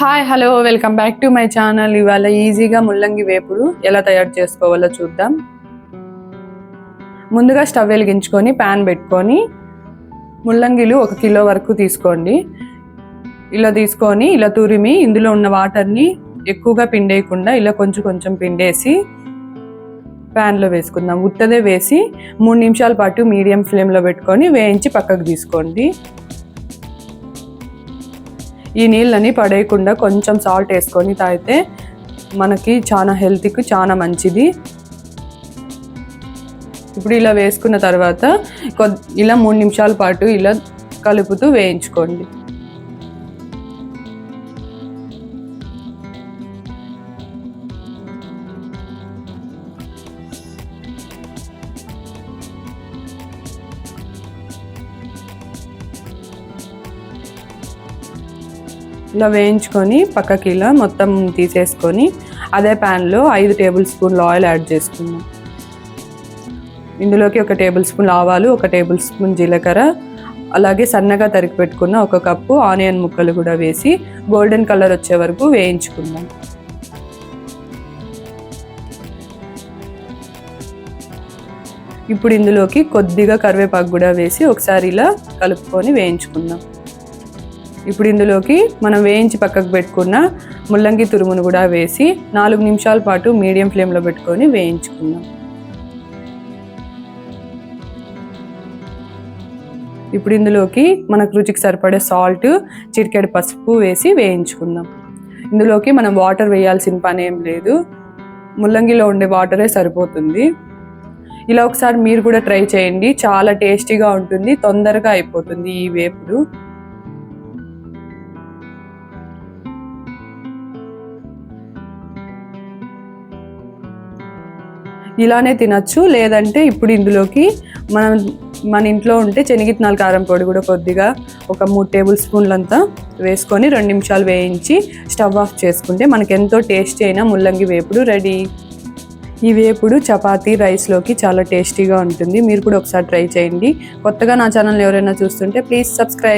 Hi hello welcome back to my channel ఇవాళ ఈజీగా ముల్లంగి వేపుడు ఎలా తయారు చేసుకోవాలో చూద్దాం. ముందుగా స్టవ్ వెలిగించుకొని ప్యాన్ పెట్టుకొని ముల్లంగిలు ఒక కిలో వరకు తీసుకోండి. ఇలా తీసుకొని ఇలా తురిమి ఇందులో ఉన్న వాటర్ని ఎక్కువగా పిండేయకుండా ఇలా కొంచెం కొంచెం పిండేసి ప్యాన్లో వేసుకుందాం. ఉత్తదే వేసి మూడు నిమిషాల పాటు మీడియం ఫ్లేమ్లో పెట్టుకొని వేయించి పక్కకు తీసుకోండి. ఈ నీళ్ళని పడేయకుండా కొంచెం సాల్ట్ వేసుకొని తాగితే మనకి చాలా హెల్త్కి చాలా మంచిది. ఇప్పుడు ఇలా వేసుకున్న తర్వాత కొద్ ఇలా మూడు నిమిషాల పాటు ఇలా కలుపుతూ వేయించుకోండి. ఇలా వేయించుకొని పక్కకి ఇలా మొత్తం తీసేసుకొని అదే ప్యాన్లో ఐదు టేబుల్ స్పూన్లు ఆయిల్ యాడ్ చేసుకుందాం. ఇందులోకి ఒక టేబుల్ స్పూన్ ఆవాలు ఒక టేబుల్ స్పూన్ జీలకర్ర అలాగే సన్నగా తరిగి పెట్టుకున్న ఒక కప్పు ఆనియన్ ముక్కలు కూడా వేసి గోల్డెన్ కలర్ వచ్చే వరకు వేయించుకుందాం. ఇప్పుడు ఇందులోకి కొద్దిగా కరివేపాకు కూడా వేసి ఒకసారి ఇలా కలుపుకొని వేయించుకుందాం. ఇప్పుడు ఇందులోకి మనం వేయించి పక్కకు పెట్టుకున్న ముల్లంగి తురుమును కూడా వేసి నాలుగు నిమిషాల పాటు మీడియం ఫ్లేమ్లో పెట్టుకొని వేయించుకుందాం. ఇప్పుడు ఇందులోకి మనకు రుచికి సరిపడే సాల్ట్ చిటికెడు పసుపు వేసి వేయించుకుందాం. ఇందులోకి మనం వాటర్ వేయాల్సిన పని ఏం లేదు. ముల్లంగిలో ఉండే వాటరే సరిపోతుంది. ఇలా ఒకసారి మీరు కూడా ట్రై చేయండి. చాలా టేస్టీగా ఉంటుంది. తొందరగా అయిపోతుంది ఈ వేపుడు. ఇలానే తినచ్చు. లేదంటే ఇప్పుడు ఇందులోకి మనం మన ఇంట్లో ఉంటే శనగిత్తనాల కారం పొడి కూడా కొద్దిగా ఒక మూడు టేబుల్ స్పూన్లంతా వేసుకొని రెండు నిమిషాలు వేయించి స్టవ్ ఆఫ్ చేసుకుంటే మనకి ఎంతో టేస్టీ అయిన ముల్లంగి వేపుడు రెడీ. ఈ వేపుడు చపాతీ రైస్లోకి చాలా టేస్టీగా ఉంటుంది. మీరు కూడా ఒకసారి ట్రై చేయండి. కొత్తగా నా ఛానల్ ఎవరైనా చూస్తుంటే ప్లీజ్ సబ్స్క్రైబ్.